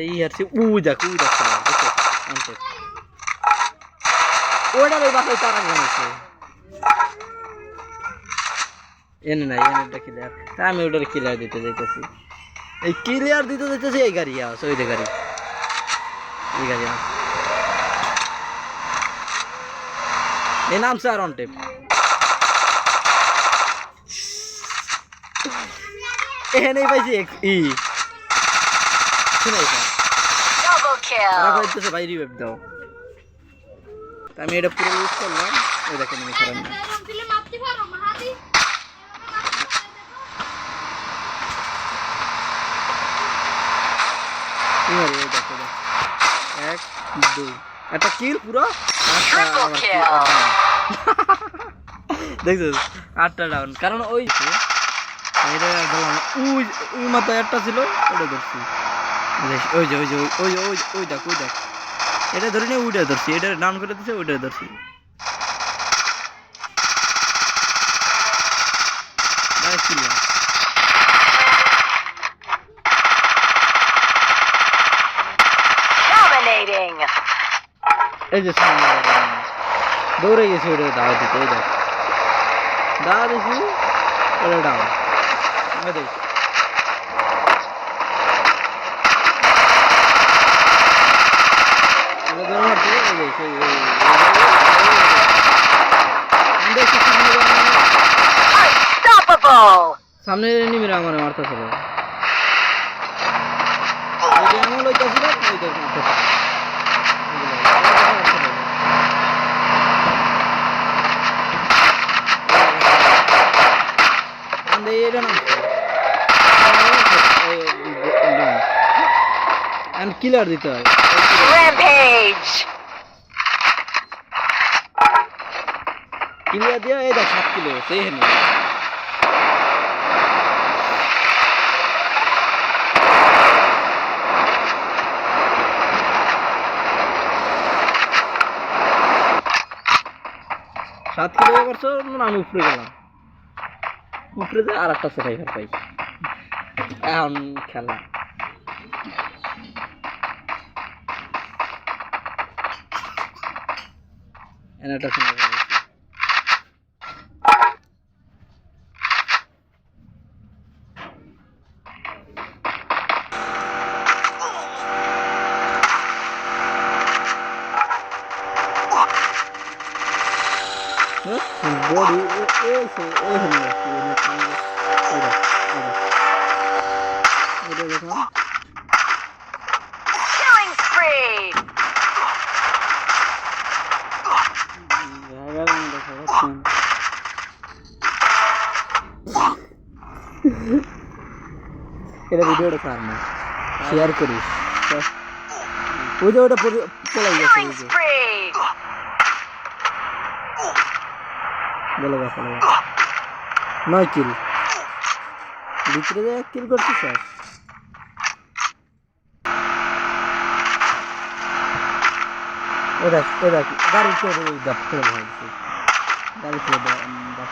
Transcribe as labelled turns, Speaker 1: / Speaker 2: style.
Speaker 1: এই হচ্ছে উ দেখ উ অন্তে ওটার ওই বাসায় তারা বানাইছে। এনে নাই এনেটা ক্লিয়ার তা আমি ওটার ক্লিয়ার দিতে যাইতেছি। এই ক্লিয়ার দিতে যাইতেছি, এই গাড়ি আস ওই যে গাড়ি। এই গাড়ি আস এই নাম স্যার অন টেপ এখানেই পাইছি ই। শুনে
Speaker 2: Double
Speaker 1: তারা ভাই রিভাইভ দাও। আমি এটা পুরো ইউজ করলাম। দেখেন আমি খারাপ না। এক দুই। একটা কিল পুরো? kill. আটটা ডাউন কারণ ওই এটা মাথায় একটা ছিল ওটা ধরছি। ওই যে ওই যে ওই- ওই ওই দেখ ওই দেখ। এটা ধরে নিয়ে ওইটা ধরছি। এটা ডাউন করে দিছে ওইটা ধরছি. এই যে। দৌড়ে গেছি ওটা দাওয়া দিতে ওই দেখ। দাওয়া দিছি ওটা ওই দেখ ওটা ধরে দেখছি সামনে নিমিরা আমার মারতেছিল এমন লইতেছিল মারতেছিল হয়
Speaker 2: Rampage.
Speaker 1: কিলিয়ার দিয়ে এই দেখ, সাত কিলো, সেই হেনে। সাত কিলো করছ না আমি উপরে গেলাম। উপরে যে আর একটা সেটাই পাই এখন খেলা। এনে শোনা বডি এই সে এই হলো এটা দেখো এটা ভিডিওটা ছাড় না শেয়ার করিস ওই যে ওটা চলে গেছে
Speaker 2: Killing
Speaker 1: ওই যে
Speaker 2: spree.
Speaker 1: বলে গেছে। নয় কিল। ভিতরে যে এক কিল করছিস স্যার দেখ দেখ গাড়ি ওই গাড়ি চড়ে দেখ